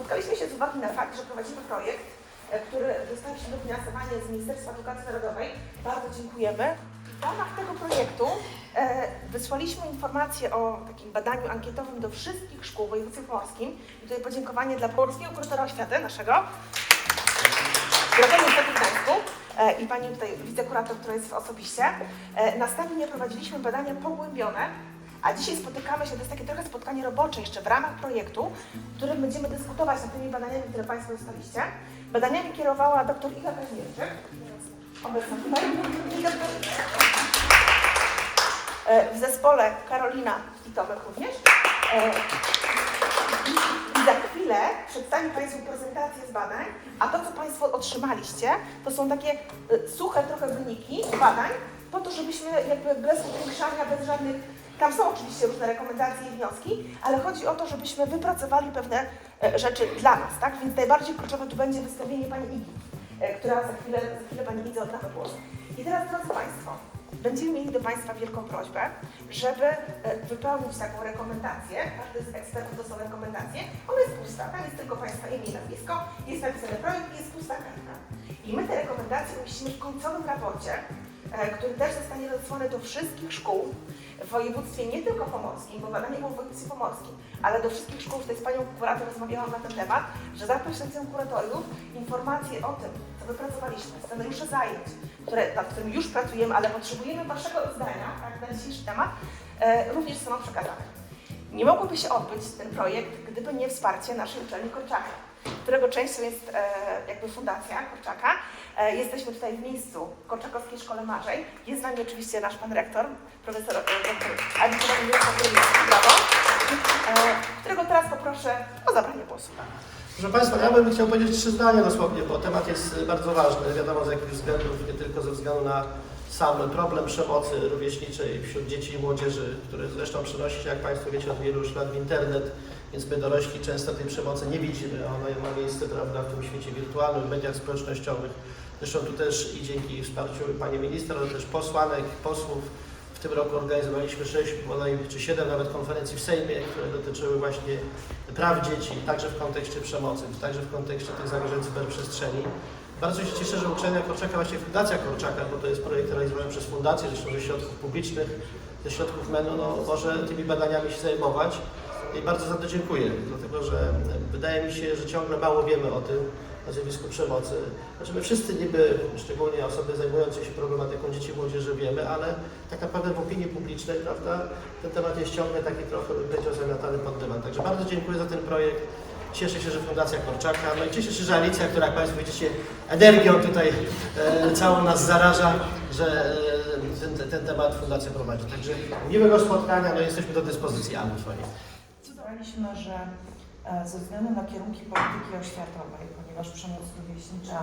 Spotkaliśmy się z uwagi na fakt, że prowadzimy projekt, e, który dostał się dofinansowanie z Ministerstwa Edukacji Narodowej. Bardzo dziękujemy. W ramach tego projektu e, wysłaliśmy informację o takim badaniu ankietowym do wszystkich szkół w województwie pomorskim. I tutaj podziękowanie dla polskiego kuratora oświaty naszego, niestety w Gdańsku e, i pani tutaj wicekurator, która jest osobiście. Następnie prowadziliśmy badania pogłębione, a dzisiaj spotykamy się, to jest takie trochę spotkanie robocze jeszcze w ramach projektu, w którym będziemy dyskutować nad tymi badaniami, które Państwo dostaliście. Badaniami kierowała dr Iga Kazimierczyk, obecna tutaj, e, w zespole Karolina i Tomek również. E, i za chwilę przedstawię Państwu prezentację z badań, a to, co Państwo otrzymaliście, to są takie y, suche trochę wyniki badań, po to, żebyśmy jakby bez upiększania, bez żadnych, tam są oczywiście różne rekomendacje i wnioski, ale chodzi o to, żebyśmy wypracowali pewne e, rzeczy dla nas, tak? Więc najbardziej kluczowe tu będzie wystawienie Pani Igi, e, która za chwilę, za chwilę Pani Idze odda głos. I teraz, drodzy Państwo, Będziemy mieli do Państwa wielką prośbę, żeby e, wypełnić taką rekomendację. Każdy z ekspertów dostał rekomendację. Ona jest pusta, tam jest tylko Państwa imię i nazwisko, jest napisany projekt i jest pusta kartka. I my te rekomendacje umieścimy w końcowym raporcie, który też zostanie rozesłany do wszystkich szkół w województwie nie tylko pomorskim, bo badanie było w województwie pomorskim, ale do wszystkich szkół, tutaj z Panią Kurator rozmawiałam na ten temat, że za pośrednictwem kuratoriów informacje o tym, co wypracowaliśmy, scenariusze zajęć, które, nad którymi już pracujemy, ale potrzebujemy Waszego zdania tak, na dzisiejszy temat, e, również zostaną przekazane. Nie mogłoby się odbyć ten projekt, gdyby nie wsparcie naszej uczelni Korczaka, którego częścią jest e, jakby fundacja Korczaka. E, jesteśmy tutaj w miejscu Korczakowskiej Szkole Marzeń. Jest z nami oczywiście nasz pan rektor, profesor dr Aditowany Brawo, którego teraz poproszę o zabranie głosu. Proszę Państwa, ja bym chciał powiedzieć trzy zdania dosłownie, bo temat jest bardzo ważny, wiadomo z jakich względów, nie tylko ze względu na sam problem przemocy rówieśniczej wśród dzieci i młodzieży, który zresztą przenosi się, jak Państwo wiecie, od wielu już lat w internet, więc my dorośli często tej przemocy nie widzimy, ona ma miejsce prawda, w tym świecie wirtualnym, w mediach społecznościowych. Zresztą tu też i dzięki wsparciu Pani Minister, ale też posłanek, posłów, w tym roku organizowaliśmy sześć, bodaj, czy siedem nawet konferencji w Sejmie, które dotyczyły właśnie praw dzieci, także w kontekście przemocy, także w kontekście tych zagrożeń cyberprzestrzeni. Bardzo się cieszę, że uczelnia Korczaka, właśnie Fundacja Korczaka, bo to jest projekt realizowany przez fundację, zresztą ze środków publicznych, ze środków MEN-u, no, może tymi badaniami się zajmować. I bardzo za to dziękuję, dlatego że wydaje mi się, że ciągle mało wiemy o tym, o zjawisku przemocy. Znaczy my wszyscy niby, szczególnie osoby zajmujące się problematyką dzieci i młodzieży wiemy, ale tak naprawdę w opinii publicznej, prawda, ten temat jest ciągle taki trochę, powiedział, zamiatany pod dywan. Także bardzo dziękuję za ten projekt. Cieszę się, że Fundacja Korczaka, no i cieszę się, że Alicja, która jak Państwo widzicie energią tutaj e, całą nas zaraża, że e, ten, ten, temat Fundacja prowadzi. Także miłego spotkania, no jesteśmy do dyspozycji Anu Twojej. Zdecydowaliśmy, że e, ze względu na kierunki polityki oświatowej, ponieważ przemoc rówieśnicza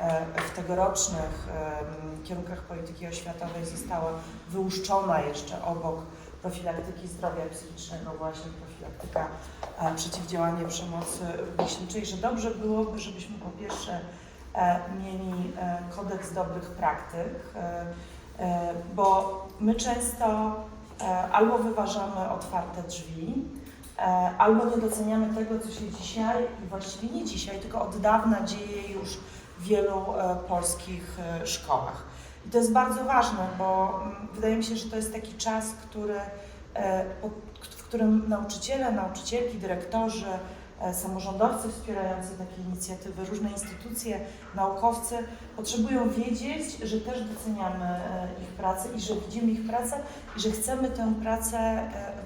e, w tegorocznych kierunkach polityki oświatowej została wyłuszczona jeszcze obok profilaktyki zdrowia psychicznego, właśnie profilaktyka e, przeciwdziałanie przemocy rówieśniczej, że dobrze byłoby, żebyśmy po pierwsze mieli kodeks dobrych praktyk, bo my często albo wyważamy otwarte drzwi, albo nie doceniamy tego, co się dzisiaj i właściwie nie dzisiaj, tylko od dawna dzieje już w wielu e, polskich e, szkołach. I to jest bardzo ważne, bo mm, wydaje mi się, że to jest taki czas, który, e, w którym nauczyciele, nauczycielki, dyrektorzy, e, samorządowcy wspierający takie inicjatywy, różne instytucje, naukowcy potrzebują wiedzieć, że też doceniamy e, ich pracę i że widzimy ich pracę i że chcemy tę pracę e,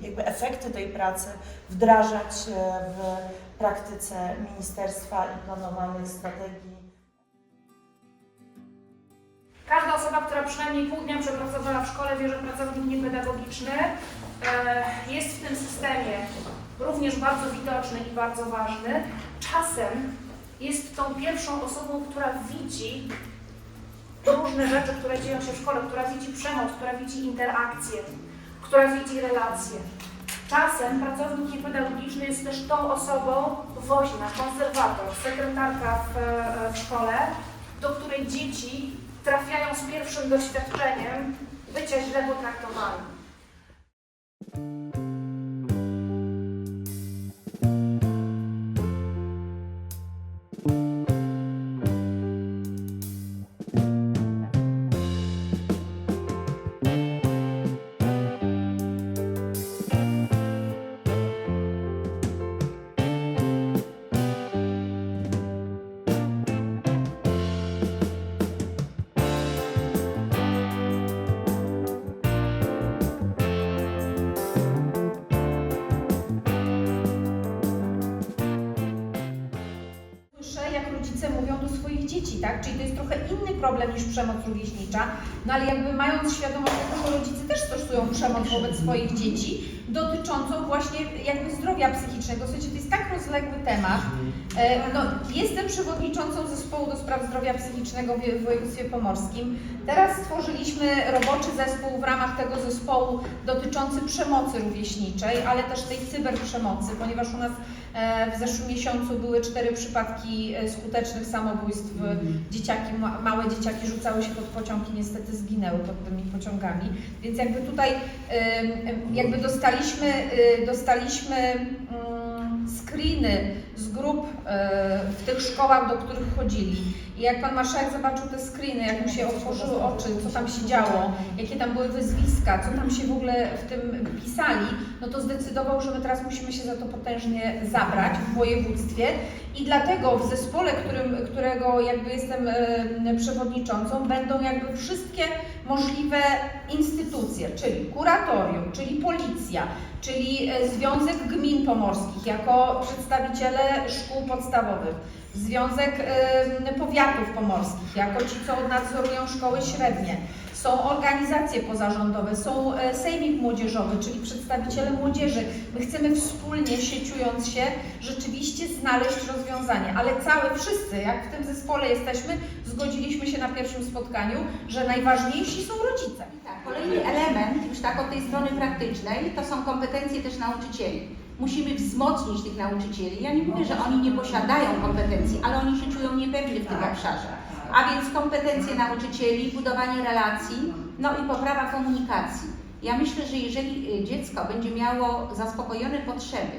jakby efekty tej pracy wdrażać e, w praktyce ministerstwa i planowanej strategii. Każda osoba, która przynajmniej pół dnia przepracowała w szkole, wie, że pracownik niepedagogiczny e, jest w tym systemie również bardzo widoczny i bardzo ważny. Czasem jest tą pierwszą osobą, która widzi różne rzeczy, które dzieją się w szkole, która widzi przemoc, która widzi interakcję, która widzi relacje. Czasem pracownik niepedagogiczny jest też tą osobą woźna, konserwator, sekretarka w, e, w szkole, do której dzieci trafiają z pierwszym doświadczeniem bycia źle potraktowanym. Tak? Czyli to jest trochę inny problem niż przemoc rówieśnicza, no ale jakby mając świadomość tego, że rodzice też stosują przemoc wobec swoich dzieci, dotyczącą właśnie jakby zdrowia psychicznego. Słuchajcie, to jest tak rozległy temat. E, No, jestem przewodniczącą zespołu do spraw zdrowia psychicznego w województwie pomorskim. Teraz stworzyliśmy roboczy zespół w ramach tego zespołu dotyczący przemocy rówieśniczej, ale też tej cyberprzemocy, ponieważ u nas e, w zeszłym miesiącu były cztery przypadki e, skutecznych samobójstw. Dzieciaki, ma- małe dzieciaki rzucały się pod pociąg i niestety zginęły pod tymi pociągami. Więc jakby tutaj jakby dostaliśmy, y, dostaliśmy mm, screeny z grup e, w tych szkołach, do których chodzili. I jak pan marszałek zobaczył te screeny, jak mu się otworzyły oczy, co tam się działo, jakie tam były wyzwiska, co tam się w ogóle w tym pisali, no to zdecydował, że my teraz musimy się za to potężnie zabrać w województwie. I dlatego w zespole, którym, którego jakby jestem e, przewodniczącą, będą jakby wszystkie możliwe instytucje, czyli kuratorium, czyli policja, czyli e, Związek Gmin Pomorskich jako przedstawiciele szkół podstawowych, Związek e, Powiatów Pomorskich jako ci, co nadzorują szkoły średnie. Są organizacje pozarządowe, są e, sejmik młodzieżowy, czyli przedstawiciele młodzieży. My chcemy wspólnie, sieciując się, rzeczywiście znaleźć rozwiązanie. Ale całe, wszyscy, jak w tym zespole jesteśmy, zgodziliśmy się na pierwszym spotkaniu, że najważniejsi są rodzice. Tak, kolejny element, już tak od tej strony praktycznej, to są kompetencje też nauczycieli. Musimy wzmocnić tych nauczycieli. Ja nie mówię, że oni nie posiadają kompetencji, ale oni się czują niepewnie w tym obszarze. A więc kompetencje nauczycieli, budowanie relacji, no i poprawa komunikacji. Ja myślę, że jeżeli y, dziecko będzie miało zaspokojone potrzeby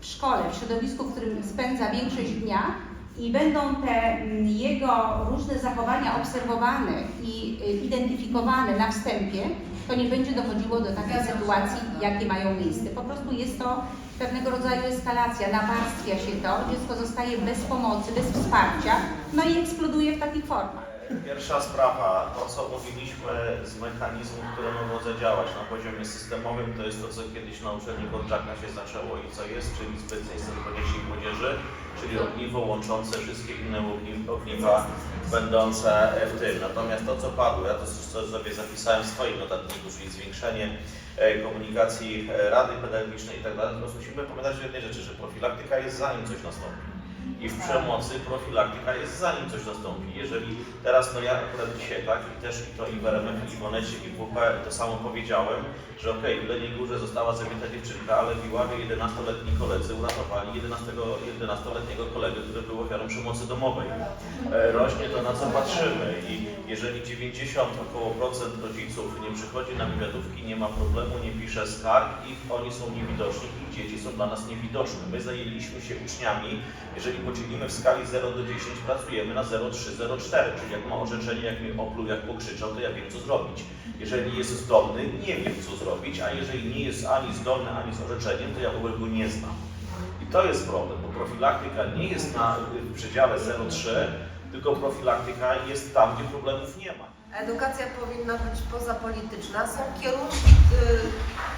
w szkole, w środowisku, w którym spędza większość dnia, i będą te mm, jego różne zachowania obserwowane i y, identyfikowane na wstępie, to nie będzie dochodziło do takich sytuacji, jakie mają miejsce. Po prostu jest to pewnego rodzaju eskalacja, nawarstwia się to, dziecko zostaje bez pomocy, bez wsparcia, no i eksploduje w takich formach. Pierwsza sprawa, to co mówiliśmy z mechanizmów, które mogą zadziałać na poziomie systemowym, to jest to, co kiedyś na uczelni Korczaka się zaczęło i co jest, czyli specjalista podnieśnik młodzieży, czyli ogniwo łączące wszystkie inne ogni- ogniwa będące w tym. Natomiast to, co padło, ja to sobie zapisałem w swoim notatniku, czyli zwiększenie komunikacji e, Rady Pedagogicznej i tak dalej, to musimy pamiętać o jednej rzeczy, że profilaktyka jest zanim coś nastąpi. I w przemocy profilaktyka jest zanim coś nastąpi. Jeżeli teraz, no ja akurat dzisiaj, tak, i też i to i w RMF, i w Onecie, i w WP to samo powiedziałem, że okej, w Leniej Górze została zabita dziewczynka, ale w Iławie 11-letni koledzy uratowali 11 11-letniego kolegę, który był ofiarą przemocy domowej. E, Rośnie to, na co patrzymy i jeżeli 90 około procent rodziców nie przychodzi na wywiadówki, nie ma problemu, nie pisze skarg i oni są niewidoczni, ich dzieci są dla nas niewidoczne. My zajęliśmy się uczniami, jeżeli podzielimy w skali 0 do 10, pracujemy na 0,3, 0,4, czyli jak ma orzeczenie, jak mnie opluł, jak pokrzyczał, to ja wiem co zrobić. Jeżeli jest zdolny, nie wiem co zrobić, a jeżeli nie jest ani zdolny, ani z orzeczeniem, to ja w ogóle go nie znam. I to jest problem, bo profilaktyka nie jest na w przedziale 0,3, tylko profilaktyka jest tam, gdzie problemów nie ma. Edukacja powinna być pozapolityczna. Są kierunki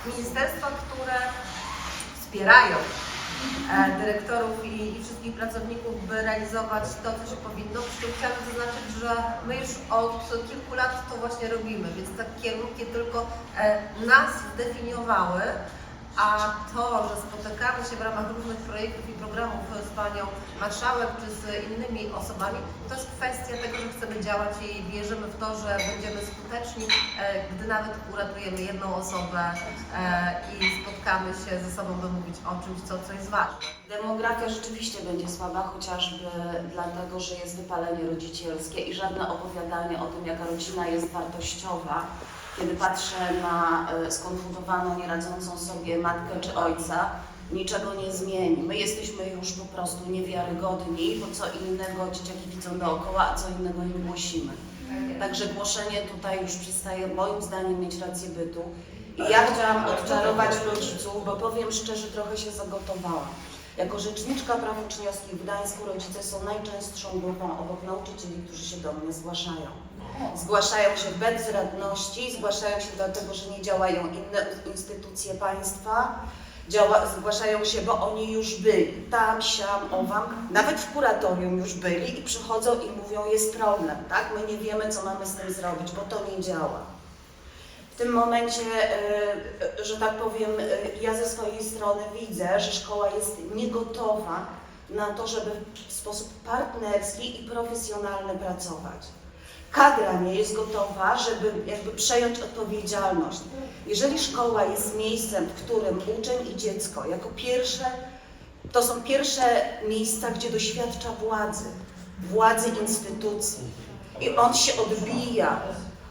y, ministerstwa, które wspierają dyrektorów i, i wszystkich pracowników, by realizować to, co się powinno. Przy czym chciałabym zaznaczyć, że my już od kilku lat to właśnie robimy, więc te kierunki tylko e, nas zdefiniowały. A to, że spotykamy się w ramach różnych projektów i programów z Panią Marszałek czy z innymi osobami, to jest kwestia tego, że chcemy działać i wierzymy w to, że będziemy skuteczni, e, gdy nawet uratujemy jedną osobę e, i spotkamy się ze sobą, by mówić o czymś, co, co jest ważne. Demografia rzeczywiście będzie słaba, chociażby dlatego, że jest wypalenie rodzicielskie i żadne opowiadanie o tym, jaka rodzina jest wartościowa. Kiedy patrzę na e, skonfundowaną, nieradzącą sobie matkę czy ojca, niczego nie zmieni. My jesteśmy już po prostu niewiarygodni, bo co innego dzieciaki widzą dookoła, a co innego im głosimy. Także głoszenie tutaj już przestaje moim zdaniem mieć rację bytu. I ja chciałam odczarować rodziców, bo powiem szczerze, trochę się zagotowałam. Jako rzeczniczka praw uczniowskich w Gdańsku rodzice są najczęstszą grupą obok nauczycieli, którzy się do mnie zgłaszają. Zgłaszają się bezradności, zgłaszają się dlatego, że nie działają inne instytucje państwa, działa, zgłaszają się, bo oni już byli tam, siam, owam, nawet w kuratorium już byli i przychodzą i mówią, jest problem, tak? My nie wiemy, co mamy z tym zrobić, bo to nie działa. Tym momencie, e, że tak powiem, e, ja ze swojej strony widzę, że szkoła jest niegotowa na to, żeby w sposób partnerski i profesjonalny pracować. Kadra nie jest gotowa, żeby jakby przejąć odpowiedzialność. Jeżeli szkoła jest miejscem, w którym uczeń i dziecko jako pierwsze, to są pierwsze miejsca, gdzie doświadcza władzy, władzy instytucji i on się odbija,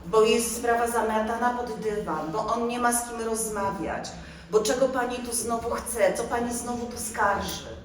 bo jest sprawa zamiatana pod dywan, bo on nie ma z kim rozmawiać, bo czego pani tu znowu chce, co pani znowu poskarży.